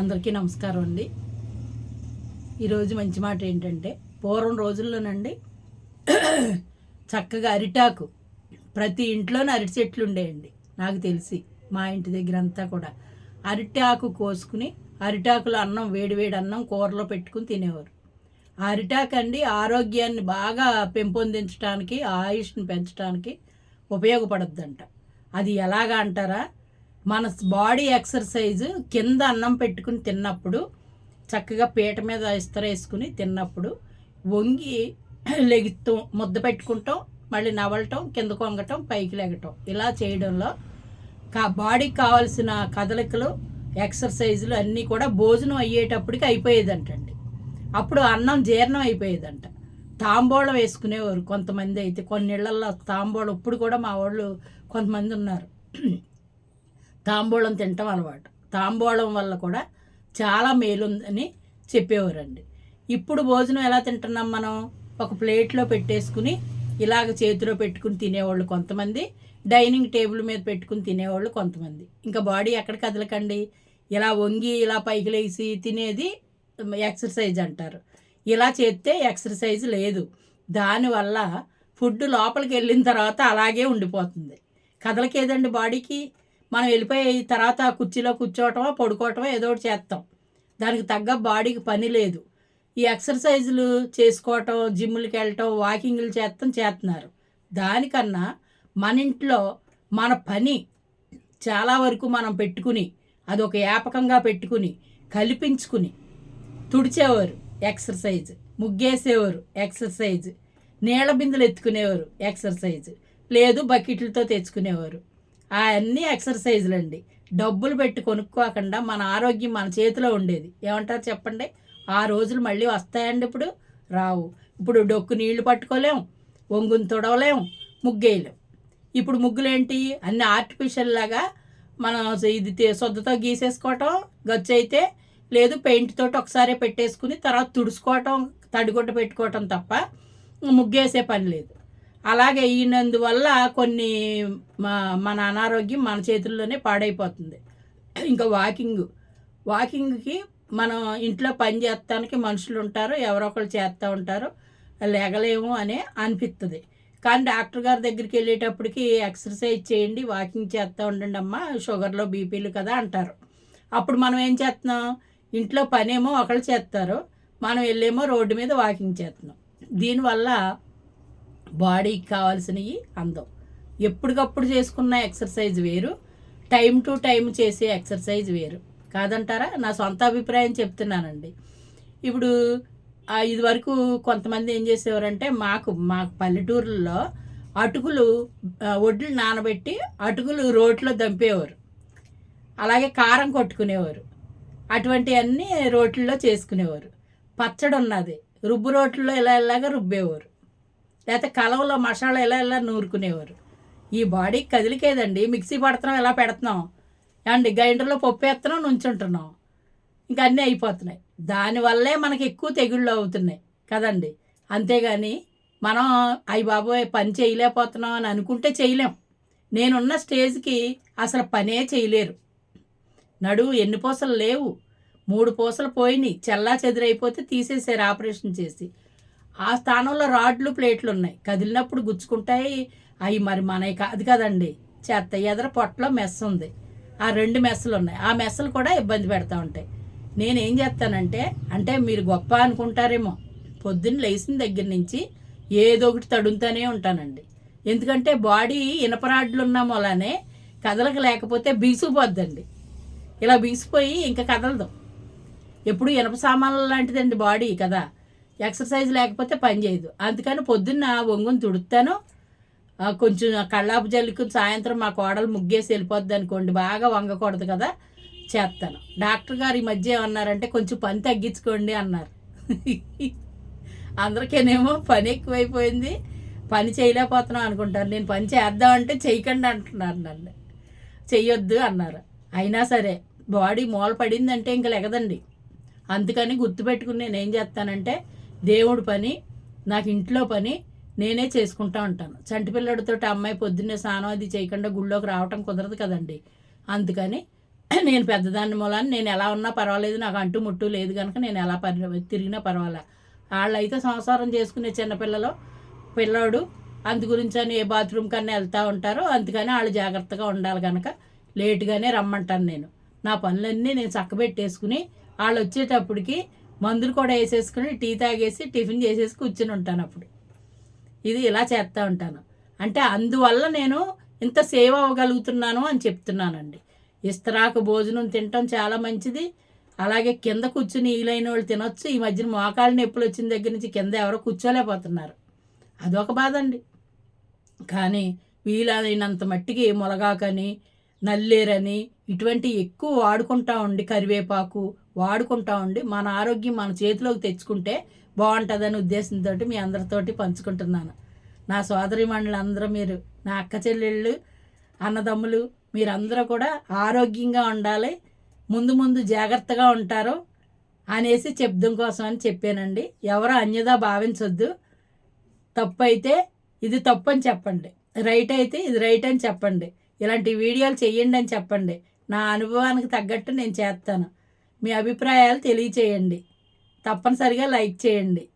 అందరికీ నమస్కారం అండి. ఈరోజు మంచి మాట ఏంటంటే పూర్వం రోజుల్లోనండి చక్కగా అరిటాకు ప్రతి ఇంట్లోనే అరటి చెట్లు ఉండేయండి నాకు తెలిసి మా ఇంటి దగ్గర అంతా కూడా. అరిటాకు కోసుకుని అరిటాకులో అన్నం వేడివేడి అన్నం కూరలో పెట్టుకుని తినేవారు. ఆ అరిటాకు అండి ఆరోగ్యాన్ని బాగా పెంపొందించడానికి ఆయుష్ని పెంచడానికి ఉపయోగపడద్దంట. అది ఎలాగా అంటారా? మన బాడీ ఎక్సర్సైజ్ కింద అన్నం పెట్టుకుని తిన్నప్పుడు చక్కగా పీట మీద ఇస్తర వేసుకుని తిన్నప్పుడు వంగి లెగుతాం ముద్ద పెట్టుకుంటాం మళ్ళీ నవలటం కిందకు వంగటం పైకి లెగటం. ఇలా చేయడంలో కా బాడీకి కావాల్సిన కదలికలు ఎక్సర్సైజులు అన్నీ కూడా భోజనం అయ్యేటప్పటికి అయిపోయేదంటండి. అప్పుడు అన్నం జీర్ణం అయిపోయేదంట. తాంబూలం వేసుకునేవారు కొంతమంది అయితే. కొన్ని ఇళ్ళలో తాంబూలం ఇప్పుడు కూడా మా వాళ్ళు కొంతమంది ఉన్నారు. తాంబూలం తినటం అలవాటు. తాంబూలం వల్ల కూడా చాలా మేలుందని చెప్పేవారండి. ఇప్పుడు భోజనం ఎలా తింటున్నాం మనం? ఒక ప్లేట్లో పెట్టేసుకుని ఇలాగ చేతిలో పెట్టుకుని తినేవాళ్ళు కొంతమంది డైనింగ్ టేబుల్ మీద పెట్టుకుని తినేవాళ్ళు కొంతమంది. ఇంకా బాడీ ఎక్కడ కదలకండి? ఇలా వంగి ఇలా పైకి లేచి తినేది ఎక్సర్సైజ్ అంటారు. ఇలా చేస్తే ఎక్సర్సైజ్ లేదు. దానివల్ల ఫుడ్ లోపలికి వెళ్ళిన తర్వాత అలాగే ఉండిపోతుంది. కదలకేదండి బాడీకి? మనం వెళ్ళిపోయి తర్వాత కుర్చీలో కూర్చోవటమో పడుకోవటమో ఏదో ఒకటి చేస్తాం దానికి తగ్గ బాడీకి పని లేదు. ఈ ఎక్సర్సైజులు చేసుకోవటం జిమ్లకి వెళ్ళటం వాకింగ్లు చేస్తాం చేస్తున్నారు దానికన్నా మన ఇంట్లో మన పని చాలా వరకు మనం పెట్టుకుని అది ఒక యాపకంగా పెట్టుకుని కల్పించుకుని తుడిచేవారు ఎక్సర్సైజ్. ముగ్గేసేవారు ఎక్సర్సైజ్. నీళ్ళ బిందెలు ఎత్తుకునేవారు ఎక్సర్సైజ్. లేదు బకెట్లతో తెచ్చుకునేవారు. అవన్నీ ఎక్సర్సైజులు అండి డబ్బులు పెట్టి కొనుక్కోకుండా మన ఆరోగ్యం మన చేతిలో ఉండేది. ఏమంటారు చెప్పండి? ఆ రోజులు మళ్ళీ వస్తాయండి ఇప్పుడు? రావు. ఇప్పుడు డొక్కు నీళ్ళు పట్టుకోలేం ఒంగుని తుడవలేం ముగ్గేయలేం. ఇప్పుడు ముగ్గులేంటి? అన్ని ఆర్టిఫిషియల్ లాగా మనం ఇది తే- సొద్దతో గీసేసుకోవటం గచ్చు అయితే లేదు పెయింట్ తోటి ఒకసారి పెట్టేసుకుని తర్వాత తుడుచుకోవటం తడిగుడ్డ పెట్టుకోవటం తప్ప ముగ్గేసే పని లేదు. అలాగే అయినందువల్ల కొన్ని మా- మన అనారోగ్యం మన చేతుల్లోనే పాడైపోతుంది. ఇంకా వాకింగ్. వాకింగ్కి మనం ఇంట్లో పని చేస్తానికి మనుషులు ఉంటారు ఎవరో ఒకరు చేస్తూ ఉంటారు లేగలేము అనే అనిపిస్తుంది కానీ డాక్టర్ గారి దగ్గరికి వెళ్ళేటప్పటికి ఎక్సర్సైజ్ చేయండి వాకింగ్ చేస్తూ ఉండండి అమ్మ షుగర్లో బీపీలు కదా అంటారు. అప్పుడు మనం ఏం చేస్తున్నాం? ఇంట్లో పనేమో ఒకళ్ళు చేస్తారు మనం వెళ్ళేమో రోడ్డు మీద వాకింగ్ చేస్తున్నాం. దీనివల్ల బాడీకి కావాల్సినవి అందం. ఎప్పటికప్పుడు చేసుకున్న ఎక్సర్సైజ్ వేరు టైం టు టైం చేసే ఎక్సర్సైజ్ వేరు. కాదంటారా? నా సొంత అభిప్రాయం చెప్తున్నానండి. ఇప్పుడు ఇది ఇదివరకు కొంతమంది ఏం చేసేవారంటే మాకు మా పల్లెటూరులో అటుకులు ఒడ్లు వడ్లు నానబెట్టి అటుకులు రోట్లో దంపేవారు. అలాగే కారం కొట్టుకునేవారు. అటువంటివన్నీ రోట్లలో చేసుకునేవారు. పచ్చడి ఉన్నది రుబ్బు రోట్లలో ఇలా ఇలాగా రుబ్బేవారు. లేకపోతే కలవలో మసాలా ఇలా ఇలా నూరుకునేవారు. ఈ బాడీకి కదిలికేదండి. మిక్సీ పడుతున్నాం ఎలా పెడుతున్నాం? అండి గ్రైండర్లో పప్పు వేస్తున్నాం నుంచుంటున్నాం. ఇంకా అన్నీ అయిపోతున్నాయి. దానివల్లే మనకి ఎక్కువ తెగుళ్ళు అవుతున్నాయి కదండి. అంతేగాని మనం అయ్యి బాబోయ్ పని చేయలేకపోతున్నాం అని అనుకుంటే చేయలేం. నేనున్న స్టేజ్కి అసలు పనే చేయలేరు. నడువు ఎన్ని పూసలు లేవు. మూడు పూసలు పోయినాయి. చల్లా చెదిరైపోతే తీసేసారు ఆపరేషన్ చేసి. ఆ స్థానంలో రాడ్లు ప్లేట్లు ఉన్నాయి కదిలినప్పుడు గుచ్చుకుంటాయి. అవి మరి మనవి కాదు కదండి. చెత్త ఎదర పొట్టలో మెస్ ఉంది. ఆ రెండు మెస్సులు ఉన్నాయి ఆ మెస్సులు కూడా ఇబ్బంది పెడతా ఉంటాయి. నేనేం చేస్తానంటే అంటే మీరు గొప్ప అనుకుంటారేమో. పొద్దున్న లేచిన దగ్గర నుంచి ఏదో ఒకటి తడుముతానే ఉంటానండి. ఎందుకంటే బాడీ ఇనపరాడ్లు ఉన్న అలానే కదలక లేకపోతే బిగుసుకుపోద్దండి ఇలా బీసిపోయి ఇంకా కదలదు. ఎప్పుడు ఇనప సామాన్లు లాంటిదండి బాడీ కదా. ఎక్సర్సైజ్ లేకపోతే పని చేయదు. అందుకని పొద్దున్న ఒంగుని తుడుతాను. ఆ, కొంచెం కళ్ళాపు జల్లుకు సాయంత్రం మా కోడలు ముగ్గేసి వెళ్ళిపోద్ది అనుకోండి బాగా వంగకూడదు కదా చేస్తాను. డాక్టర్ గారు ఈ మధ్య ఏమన్నారంటే కొంచెం పని తగ్గించుకోండి అన్నారు. అందరికేనేమో పని ఎక్కువైపోయింది. పని చేయలేకపోతున్నాం అనుకుంటారు. నేను పని చేద్దామంటే చేయకండి అంటున్నారు నన్ను. చెయ్యొద్దు అన్నారు. అయినా సరే బాడీ మూల పడిందంటే ఇంక లెగదండి. అందుకని గుర్తుపెట్టుకుని నేను ఏం చేస్తానంటే దేవుడు పని నాకు ఇంట్లో పని నేనే చేసుకుంటా ఉంటాను. చంటి పిల్లడితో అమ్మాయి పొద్దున్నే స్నానం అది చేయకుండా గుళ్ళోకి రావటం కుదరదు కదండి. అందుకని నేను పెద్దదాన్ని మూలాన్ని నేను ఎలా ఉన్నా పర్వాలేదు నాకు అంటు ముట్టు లేదు కనుక నేను ఎలా పరి తిరిగినా పర్వాలే. వాళ్ళైతే సంసారం చేసుకునే చిన్నపిల్లలు పిల్లోడు అందు గురించి అని ఏ బాత్రూమ్ కన్నా వెళ్తూ ఉంటారో అందుకని వాళ్ళు జాగ్రత్తగా ఉండాలి కనుక లేటుగానే రమ్మంటాను నేను. నా పనులన్నీ నేను చక్కబెట్టేసుకుని వాళ్ళు వచ్చేటప్పటికి మందులు కూడా వేసేసుకుని టీ తాగేసి టిఫిన్ చేసేసి కూర్చుని ఉంటాను అప్పుడు. ఇది ఇలా చేస్తూ ఉంటాను. అంటే అందువల్ల నేను ఇంత సేవ్ అవ్వగలుగుతున్నాను అని చెప్తున్నానండి. ఇస్తరాకు భోజనం తినటం చాలా మంచిది. అలాగే కింద కూర్చుని ఈలైన వాళ్ళు తినొచ్చు. ఈ మధ్యన మోకాలు నొప్పులు వచ్చిన దగ్గర నుంచి కింద ఎవరో కూర్చోలేకపోతున్నారు. అదొక బాధ అండి. కానీ వీలైనంత మట్టికి ములగాకని నల్లేరని ఇటువంటి ఎక్కువ వాడుకుంటా ఉండి కరివేపాకు వాడుకుంటా ఉండి మన ఆరోగ్యం మన చేతిలోకి తెచ్చుకుంటే బాగుంటుందని ఉద్దేశంతో మీ అందరితోటి పంచుకుంటున్నాను. నా సోదరి అందరూ మీరు నా అక్క చెల్లెళ్ళు అన్నదమ్ములు మీరందరూ కూడా ఆరోగ్యంగా ఉండాలి ముందు ముందు జాగ్రత్తగా ఉంటారు అనేసి చెప్దాం కోసం అని చెప్పానండి. ఎవరు అన్యదా భావించొద్దు. తప్పు అయితే ఇది తప్పు అని చెప్పండి. రైట్ అయితే ఇది రైట్ అని చెప్పండి. ఇలాంటి వీడియోలు చెయ్యండి అని చెప్పండి. నా అనుభవానికి తగ్గట్టు నేను చేస్తాను. మీ అభిప్రాయాలు తెలియచేయండి. తప్పనిసరిగా లైక్ చేయండి.